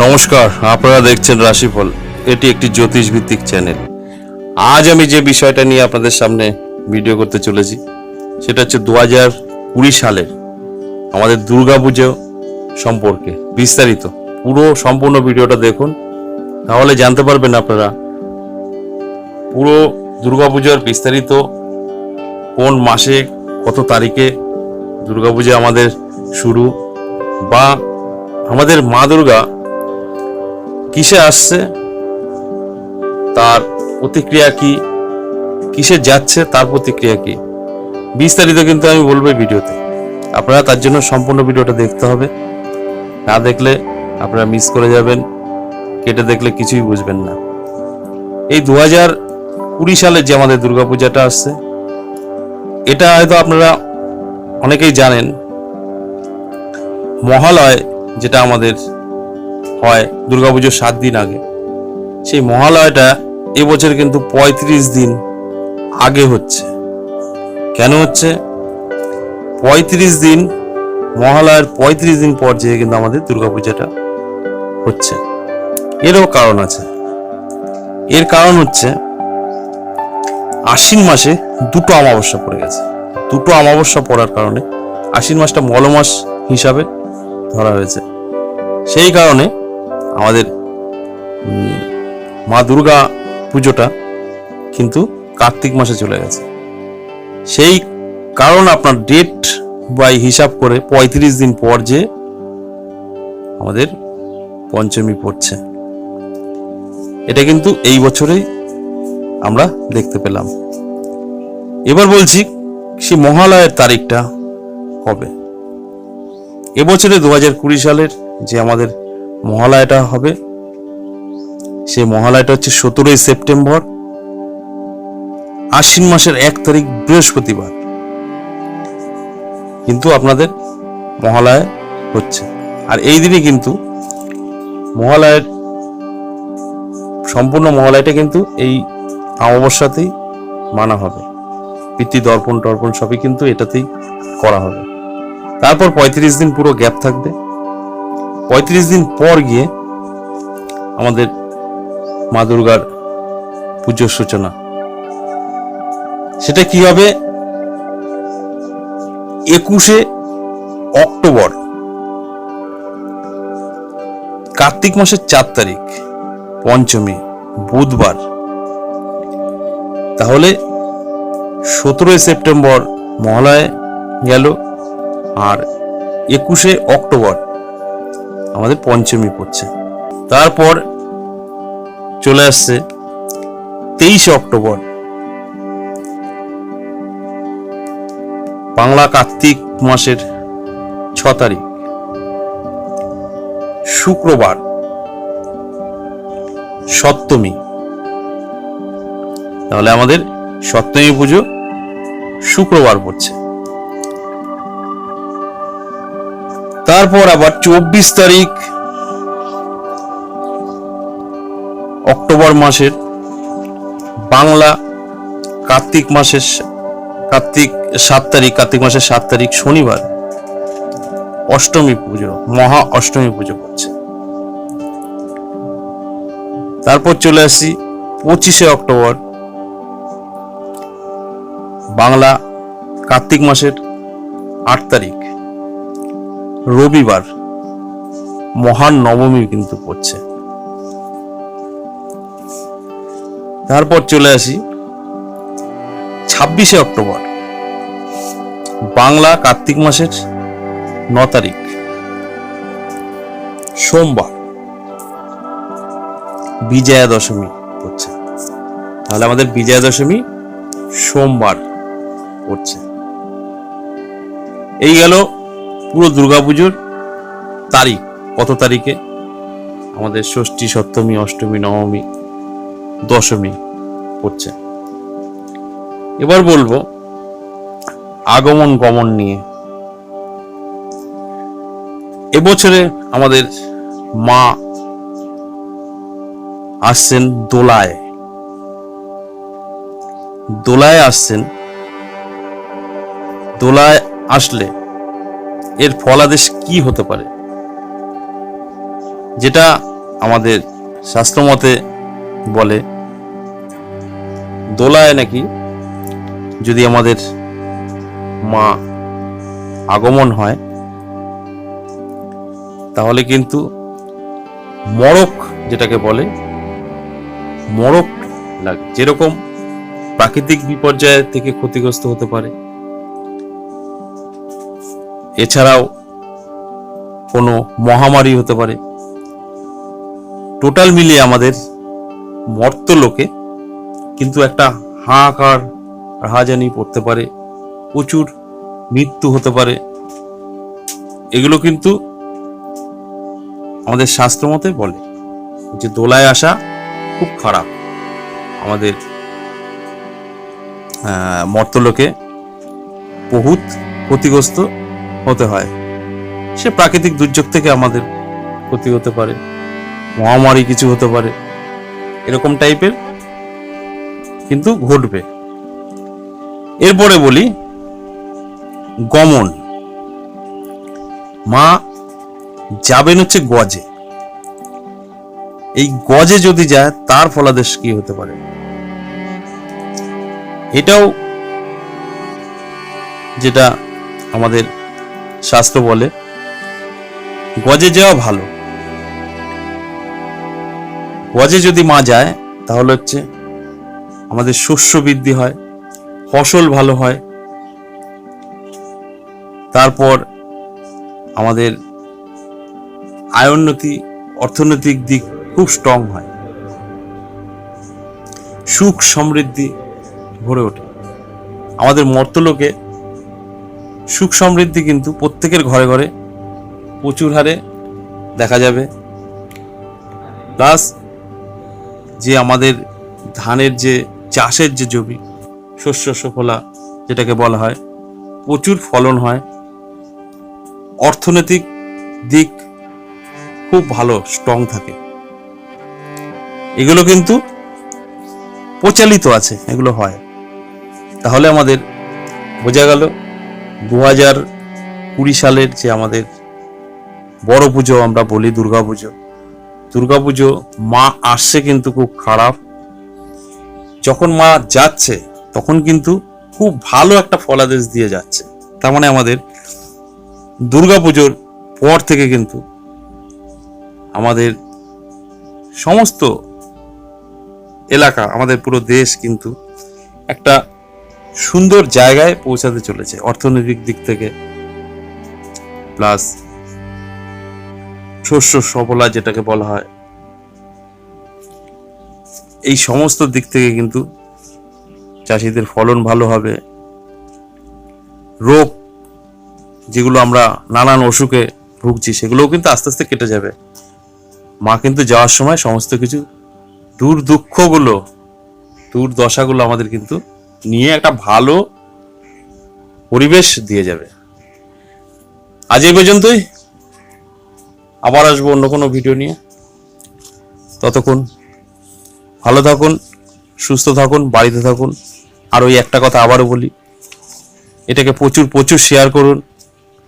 নমস্কার, আপনারা দেখছেন রাশিফল। এটি একটি জ্যোতিষ ভিত্তিক চ্যানেল। আজ আমি যে বিষয়টা নিয়ে আপনাদের সামনে ভিডিও করতে চলেছি, সেটা হচ্ছে দু হাজার কুড়ি সালের আমাদের দুর্গাপুজো সম্পর্কে বিস্তারিত। পুরো সম্পূর্ণ ভিডিওটা দেখুন। তাহলে জানতে পারবেন আপনারা পুরো দুর্গাপুজোর বিস্তারিত কোন মাসে, কত তারিখে দুর্গাপুজো আমাদের শুরু বা আমাদের মা দুর্গা কিসে আসছে? তার প্রতিক্রিয়া কি? কিসে যাচ্ছে? তার প্রতিক্রিয়া কি? বিস্তারিত কিন্তু আমি বলব ভিডিওতে। আপনারা তার জন্য সম্পূর্ণ ভিডিওটা দেখতে হবে। না দেখলে আপনারা মিস করে যাবেন। কেটে দেখলে কিছুই বুঝবেন না। এই দু হাজার কুড়ি সালে যে আমাদের দুর্গাপূজাটা আসছে, এটা হয়তো আপনারা অনেকেই জানেন। মহালয়, যেটা আমাদের হয় দুর্গাপুজোর সাত দিন আগে। সেই মহালয়টা এবছর কিন্তু পঁয়ত্রিশ দিন আগে হচ্ছে। কেন হচ্ছে? পঁয়ত্রিশ দিন, মহালয়ের পঁয়ত্রিশ দিন পর যে কিন্তু আমাদের দুর্গাপূজাটা হচ্ছে। এরও কারণ আছে। এর কারণ হচ্ছে আশ্বিন মাসে দুটো অমাবস্যা পড়ে গেছে। দুটো অমাবস্যা পড়ার কারণে আশ্বিন মাসটা মলমাস হিসাবে ধরা হয়েছে। সেই কারণে আমাদের, মা দুর্গা পুজোটা কিন্তু কার্তিক মাসে চলে গেছে। সেই কারণ আপনার ডেট বাই হিসাব করে পঁয়ত্রিশ দিন পর যে আমাদের পঞ্চমী পড়ছে। এটা কিন্তু এই বছরেই আমরা দেখতে পেলাম। এবার বলছি, সেই মহালয়ের তারিখটা কবে? এবছরে দু হাজার কুড়ি সালের যে আমাদের মহালয়াটা হবে। সেই মহালয়াটা হচ্ছে সতেরোই সেপ্টেম্বর, আশ্বিন মাসের এক তারিখ বৃহস্পতিবার। কিন্তু আপনাদের মহালয় হচ্ছে। আর এই দিনে কিন্তু মহালয়ের সম্পূর্ণ মহালয়টা কিন্তু এই অমাবস্যাতেই মানা হবে। পিতৃ দর্পণ টর্পণ সবই কিন্তু এটাতেই করা হবে। তারপর পঁয়ত্রিশ দিন পুরো গ্যাপ থাকবে। পঁয়ত্রিশ দিন পর গিয়ে আমাদের মা দুর্গার পুজোর সূচনা। সেটা কি হবে? একুশে অক্টোবর, কার্তিক মাসের চার তারিখ, পঞ্চমী, বুধবার। তাহলে সতেরোই সেপ্টেম্বর মহালয় গেল আর একুশে অক্টোবর আমাদের পঞ্চমী পড়ছে। তারপর চলে আসছে তেইশে অক্টোবর। বাংলা কার্তিক মাসের ছ তারিখ। শুক্রবার, সপ্তমী। তাহলে আমাদের সপ্তমী পুজো শুক্রবার পড়ছে। তারপর আবার চব্বিশ তারিখ অক্টোবর মাসের বাংলা কার্তিক মাসের কার্তিক সাত তারিখ, কার্তিক মাসের সাত তারিখ শনিবার অষ্টমী পুজো, মহা অষ্টমী পুজো করছে। তারপর চলে আসি পঁচিশে অক্টোবর বাংলা কার্তিক মাসের আট তারিখ। রবিবার, মহান নবমী কিন্তু পড়ছে। তারপর চলে আসি, ছাব্বিশে অক্টোবর, বাংলা কার্তিক মাসের ন তারিখ, সোমবার বিজয়া দশমী পড়ছে। তাহলে আমাদের বিজয়া দশমী সোমবার পড়ছে। এই গেল পুরো দুর্গাপুজোর তারিখ, কত তারিখে? আমাদের ষষ্ঠী, সপ্তমী, অষ্টমী, নবমী, দশমী পড়ছে এবার বলব, আগমন গমন নিয়ে। এবছরে আমাদের মা আসছেন দোলায়। দোলায় আসছেন। দোলায় আসলে এর ফলাদেশ কি হতে পারে? যেটা আমাদের শাস্ত্রমতে বলে, দোলায় নাকি যদি আমাদের মা আগমন হয়, তাহলে কিন্তু মরক যেটাকে বলে, মরক লাগে। যেরকম প্রাকৃতিক বিপর্যয় থেকে ক্ষতিগ্রস্ত হতে পারে এছাড়াও কোনো মহামারী হতে পারে। টোটাল মিলিয়ে আমাদের মর্তলোকে কিন্তু একটা হাহাকার, রাহাজানি পড়তে পারে, প্রচুর মৃত্যু হতে পারে। এগুলো কিন্তু আমাদের শাস্ত্র মতে বলে যে দোলায় আসা খুব খারাপ। আমাদের মর্তলোকে বহুত ক্ষতিগ্রস্ত হতে হয়। সে প্রাকৃতিক দুর্যোগ থেকে আমাদের ক্ষতি হতে পারে। মহামারী কিছু হতে পারে। এরকম টাইপের কিন্তু ঘটবে। এরপরে বলি, গমন। মা যাবেন হচ্ছে গজে। এই গজে যদি যায়, তার ফলাদেশ কি হতে পারে? এটাও যেটা আমাদের শাস্ত্র বলে, গজে যাওয়া ভালো। গজে যদি মা যায়, তাহলে হচ্ছে আমাদের শস্য বৃদ্ধি হয়, ফসল ভালো হয়। তারপর আমাদের আয়োন্নতি, অর্থনৈতিক দিক খুব স্ট্রং হয়। সুখ সমৃদ্ধি ভরে ওঠে। আমাদের মর্তলোকে সুখ সমৃদ্ধি কিন্তু প্রত্যেকের ঘরে ঘরে প্রচুর হারে দেখা যাবে। প্লাস যে আমাদের ধানের যে, চাষের যে জমি, শস্য সফলা যেটাকে বলা হয়, প্রচুর ফলন হয়। অর্থনৈতিক দিক খুব ভালো স্ট্রং থাকে। এগুলো কিন্তু প্রচালিত আছে, এগুলো হয়। তাহলে আমাদের বোঝা গেল দু হাজার কুড়ি সালের যে আমাদের বড় পুজো, আমরা বলি দুর্গা পুজো। দুর্গা পুজো মা আসছে কিন্তু খুব খারাপ। যখন মা যাচ্ছে, তখন কিন্তু খুব ভালো একটা ফলাদেশ দিয়ে যাচ্ছে। তার মানে আমাদের দুর্গা পুজোর পর থেকে কিন্তু আমাদের সমস্ত এলাকা, আমাদের পুরো দেশ কিন্তু একটা সুন্দর জায়গায় পৌঁছাতে চলেছে, অর্থনৈতিক দিক থেকে। প্লাস শস্য সবলা যেটাকে বলা হয়। এই সমস্ত দিক থেকে কিন্তু চাষিদের ফলন ভালো হবে। রোগ যেগুলো আমরা নানান অসুখে ভুগছি, সেগুলোও কিন্তু আস্তে আস্তে কেটে যাবে। মা কিন্তু যাওয়ার সময় সমস্ত কিছু দূর দুঃখগুলো দূর দশাগুলো আমাদের কিন্তু নিয়ে একটা ভালো পরিবেশ দিয়ে যাবে। আজ এই পর্যন্তই। আবার আসব অন্য কোনো ভিডিও নিয়ে। ততক্ষণ ভালো থাকুন, সুস্থ থাকুন, বাড়িতে থাকুন। আর ওই একটা কথা আবারও বলি, এটাকে প্রচুর প্রচুর শেয়ার করুন।